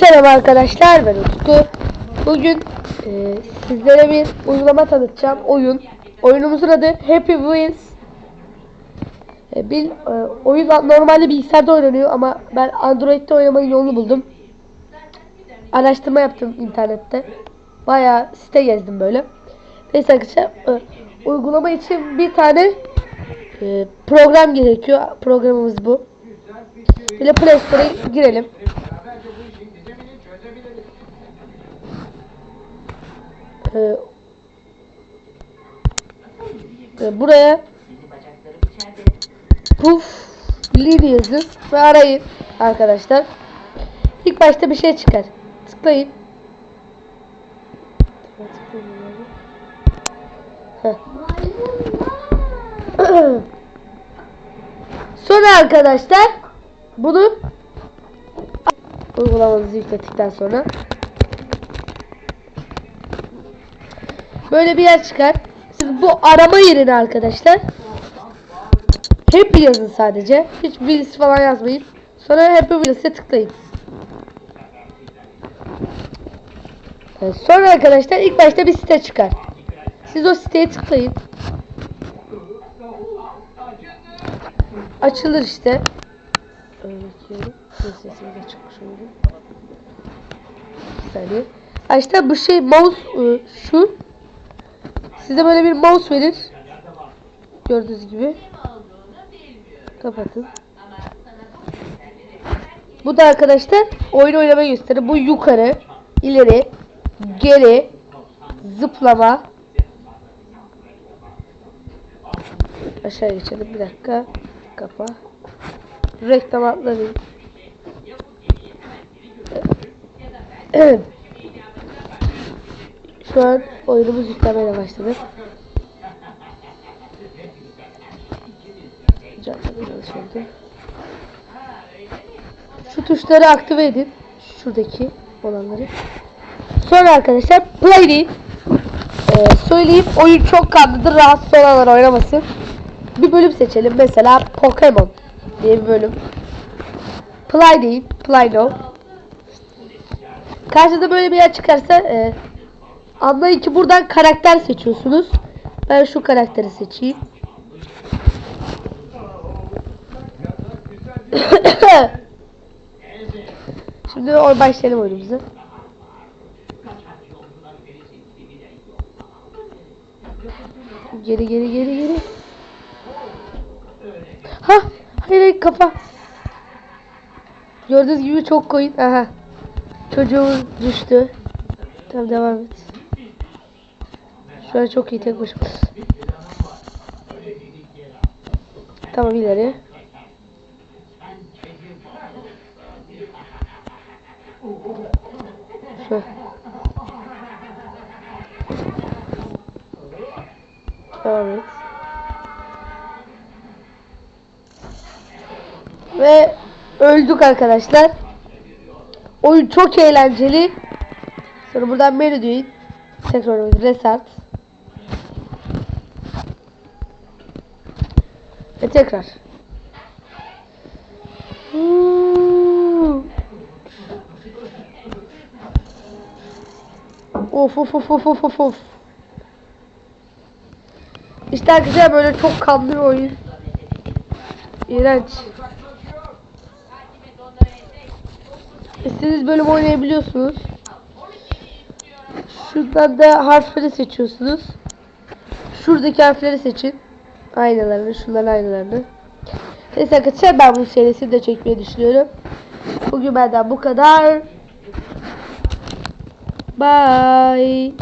Selam arkadaşlar ben Utku. Bugün e, sizlere bir uygulama tanıtacağım. Oyun. Oyunumuzun adı Happy Wheels. E, bir e, oyun normalde bilgisayarda oynanıyor ama ben Android'de oynamanın yolunu buldum. Araştırma yaptım internette. Bayağı site gezdim böyle. Neyse arkadaşlar e, uygulama için bir tane e, program gerekiyor. Programımız bu. Bir de Play Store'a girelim. Ee, e, buraya puf lid yazın ve arayın arkadaşlar. İlk başta bir şey çıkar. Tıklayın. Sonra arkadaşlar bunu uygulamanızı yükledikten sonra böyle bir yer çıkar. Siz bu arama yerine arkadaşlar Happy yazın sadece. Hiç Wheels falan yazmayın. Sonra Happy Wheels'e tıklayın. Sonra arkadaşlar ilk başta bir site çıkar. Siz o siteye tıklayın. Açılır işte. Sesini de. Bir saniye. Ha işte bu şey mouse ıı, şu. Size böyle bir mouse verir. Gördüğünüz gibi. Kapatın. Bu da arkadaşlar oyun oynamayı gösterir. Bu yukarı, ileri, geri, zıplama. Aşağı geçelim bir dakika. Kapa. Reklam atlayayım. Evet. Şu an oyunumuz yüklemeye başladı. Şu tuşları aktive edin. Şuradaki olanları. Sonra arkadaşlar play deyin. Ee, söyleyeyim oyun çok kanlıdır. Rahatsız olanlar oynamasın. Bir bölüm seçelim. Mesela Pokemon diye bir bölüm. Play deyin. Play now. Karşınıza böyle bir yer çıkarsa e, anlayın ki buradan karakter seçiyorsunuz. Ben şu karakteri seçeyim. Şimdi o başlayalım oyunumuza. Geri geri geri geri. Ha, hayır hayır kafa. Gördüğünüz gibi çok koyun. Aha. Çocuğumuz düştü. Tamam devam et. Şu çok iyi tek başıma. Tamam ileri. Şu. Devam. Ve öldük arkadaşlar. Oyun çok eğlenceli. Sonra buradan menü deyin. Tekrar. Restart. Ve tekrar. Hmm. Of of of of of of. İşte arkadaşlar böyle çok kanlı bir oyun. İğrenç. İstediğiniz bölüm oynayabiliyorsunuz. Şuradan da harfleri seçiyorsunuz. Şuradaki harfleri seçin. Aynalarını, şunların aynalarını. Neyse arkadaşlar ben bu serisini de çekmeyi düşünüyorum. Bugün benden bu kadar. Bye.